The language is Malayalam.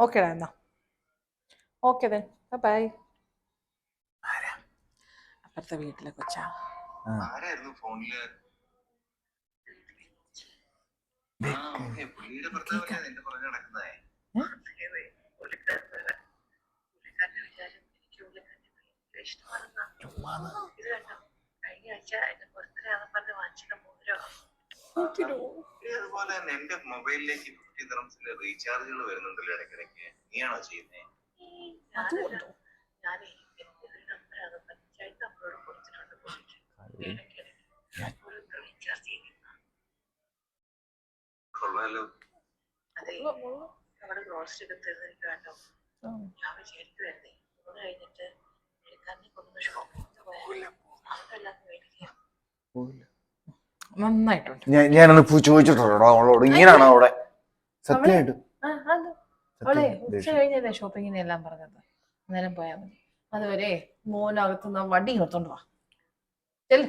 ഓക്കേടാ എന്നാ ഓക്കെ ദെൻ ബൈ അപ്പുറത്തെ വീട്ടിലെ കൊച്ചാ. ആരായിരുന്നു ഫോണിൽ? ആഴ്ച പുള്ളിയുടെ പുറകെ നടക്കുന്നതേ ഏതേ, പുള്ളിക്കാരനല്ല. പുള്ളിക്കാരന്റെ അതുപോലെ തന്നെ എന്റെ മൊബൈലിലേക്ക് ഫിഫ്റ്റി ദിറംസിന്റെ റീചാർജുകൾ വരുന്നുണ്ടല്ലോ ഇടയ്ക്കിടയ്ക്ക്. നീയാണോ ചെയ്യുന്നേ. ഞാനേ പഞ്ചായത്ത് നമ്മളോട് കൊടുത്തിട്ടുണ്ട് പുള്ളിക്ക്. ഇടയ്ക്കിടയ്ക്ക് ഒരു റീചാർജ് ചെയ്യുന്ന കൊള്ളാലോ. അതെ. നമ്മുടെ ഗ്രോസറി ഒക്കെ തീർന്നിരിക്കും കേട്ടോ ഞാൻ കഴിഞ്ഞിട്ട് പോയാൽ മേടിക്കാം. നന്നായിട്ടുണ്ട്. ഞാൻ ഞാനൊന്ന് പോ- ചോദിച്ചിട്ടുണ്ടോ? അവളോട് ഇങ്ങനെയാണോ അവിടെ? സത്യമായിട്ടും. ആ അത്. അവളെ സത്യം ഉച്ച ദേഷ്യം. കഴിഞ്ഞല്ലേ ഷോപ്പിങ്ങിന് എല്ലാം പറഞ്ഞത്? അന്നേരം പോയാൽ മതി. അതുവരെ മോനകത്തുനിന്ന് വടി കൊടുത്തോണ്ട് വാ. ചെല്ല്.